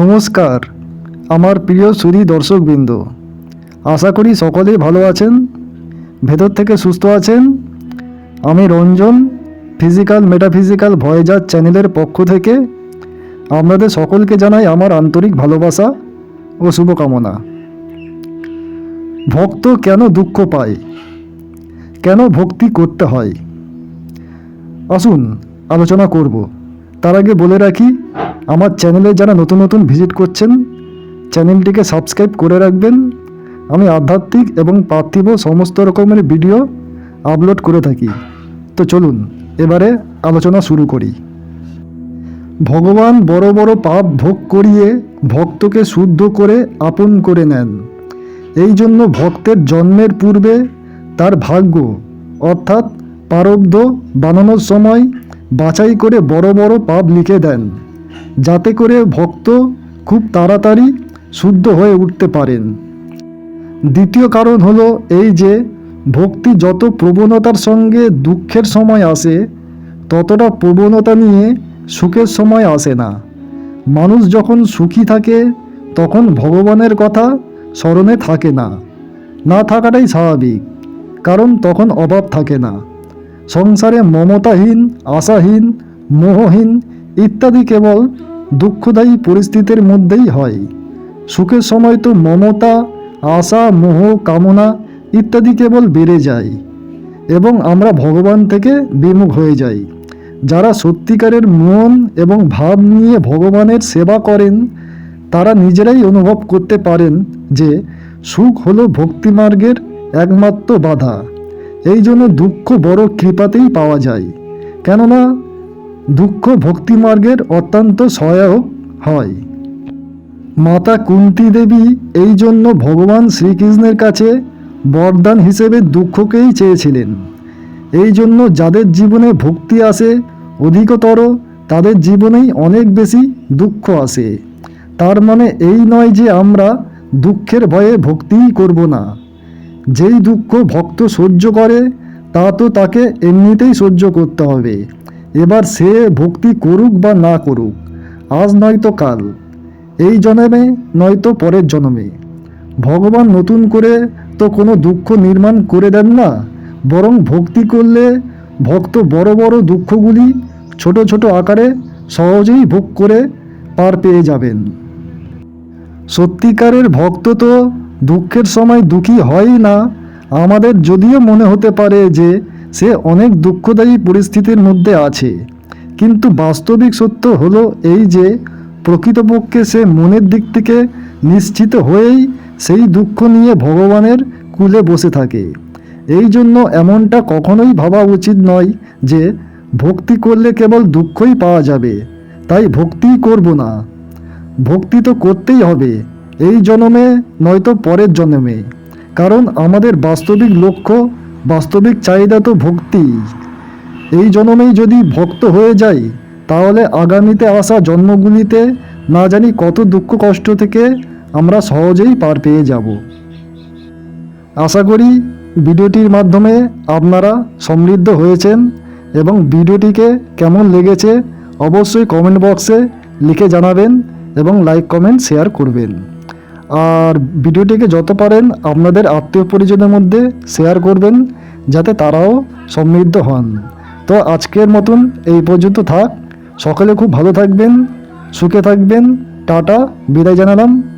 নমস্কার, আমার প্রিয় সুধি দর্শকবৃন্দ। আশা করি সকলেই ভালো আছেন, ভেতর থেকে সুস্থ আছেন। আমি রঞ্জন ফিজিক্যাল মেটাফিজিক্যাল ভয়েজার চ্যানেলের পক্ষ থেকে আপনাদের সকলকে জানাই আমার আন্তরিক ভালোবাসা ও শুভকামনা। ভক্ত কেন দুঃখ পায়? কেন ভক্তি করতে হয়? আসুন, আলোচনা করব। তার আগে বলে রাখি আমার চ্যানেলে যারা নতুন নতুন ভিজিট করছেন চ্যানেলটিকে সাবস্ক্রাইব করে রাখবেন। আমি আধ্যাত্মিক এবং পার্থিব সমস্ত রকমের ভিডিও আপলোড করে থাকি। তো চলুন, এবারে আলোচনা শুরু করি। ভগবান বড় বড় পাপ ভোগ করিয়ে ভক্তকে শুদ্ধ করে আপন করে নেন। এই জন্য ভক্তের জন্মের পূর্বে তার ভাগ্য, অর্থাৎ পারব্ধ বানানোর সময় বাছাই করে বড় বড় পাপ লিখে দেন। যাতে করে ভক্ত খুব তাড়াতাড়ি শুদ্ধ হয়ে উঠতে পারেন। দ্বিতীয় কারণ হলো এই যে, ভক্তি যত প্রবণতার সঙ্গে দুঃখের সময় আসে, ততটা প্রবণতা নিয়ে সুখের সময় আসে না। মানুষ যখন সুখী থাকে, তখন ভগবানের কথা স্মরণে থাকে না। না থাকাটাই স্বাভাবিক, কারণ তখন অভাব থাকে না। সংসারে মমতাহীন, আশাহীন, মোহহীন ইত্যাদি কেবল দুঃখদায়ী পরিস্থিতির মধ্যেই হয়। সুখের সময় তো মমতা, আশা, মোহ, কামনা ইত্যাদি কেবল বেড়ে যায় এবং আমরা ভগবান থেকে বিমুখ হয়ে যাই। যারা সত্যিকারের মন এবং ভাব নিয়ে ভগবানের সেবা করেন, তারা নিজেরাই অনুভব করতে পারেন যে সুখ হলো ভক্তিমার্গের একমাত্র বাধা। এই জন্য দুঃখ বড় কৃপাতেই পাওয়া যায়। কেননা দুঃখ ভক্তিমার্গের অত্যন্ত সহায়ক হয়। মাতা কুন্তি দেবী এই জন্য ভগবান শ্রীকৃষ্ণের কাছে বরদান হিসেবে দুঃখকেই চেয়েছিলেন। এই জন্য যাদের জীবনে ভক্তি আসে, অধিকতর তাদের জীবনেই অনেক বেশি দুঃখ আসে। তার মানে এই নয় যে আমরা দুঃখের ভয়ে ভক্তিই করব না। যেই দুঃখ ভক্ত সহ্য করে, তা তো তাকে এমনিতেই সহ্য করতে হবে। এবার সে ভক্তি করুক বা না করুক, আজ নয়তো কাল, এই জন্মে নয়তো পরের জন্মে। ভগবান নতুন করে তো কোনো দুঃখ নির্মাণ করে দেন না, বরং ভক্তি করলে ভক্ত বড় বড় দুঃখগুলি ছোট ছোট আকারে সহজেই ভোগ করে পার পেয়ে যাবেন। সত্যিকারের ভক্ত তো দুঃখের সময় দুঃখী হয়ই না। আমাদের যদিও মনে হতে পারে যে সে অনেক দুঃখদায়ী পরিস্থিতির মধ্যে আছে। কিন্তু বাস্তবিক সত্য হলো এই যে, প্রকৃতপক্ষে সে মনের দিক থেকে নিশ্চিত হয়েই সেই দুঃখ নিয়ে ভগবানের কুলে বসে থাকে। এই জন্য এমনটা কখনোই ভাবা উচিত নয় যে, ভক্তি করলে কেবল দুঃখই পাওয়া যাবে, তাই ভক্তিই করব না। ভক্তি তো করতেই হবে, এই জন্মে নয়তো পরের জন্মে। কারণ আমাদের বাস্তবিক লক্ষ্য বাস্তবিক চাহিদা তো ভক্তি। এই জন্মেই যদি ভক্ত হয়ে যাই, তাহলে আগামীতে আসা জন্মগুলিতে না জানি কত দুঃখ কষ্ট থেকে আমরা সহজেই পার পেয়ে যাব। আশা করি ভিডিওটির মাধ্যমে আপনারা সমৃদ্ধ হয়েছেন এবং ভিডিওটিকে কেমন লেগেছে অবশ্যই কমেন্ট বক্সে লিখে জানাবেন এবং লাইক, কমেন্ট, শেয়ার করবেন। আর ভিডিওটিকে যত পারেন আপনাদের আত্মীয় পরিজনের মধ্যে শেয়ার করবেন, যাতে তারাও সমৃদ্ধ হন। তো আজকের মতন এই পর্যন্ত থাক। সকালে খুব ভালো থাকবেন, সুখে থাকবেন। টাটা, বিদায় জানালাম।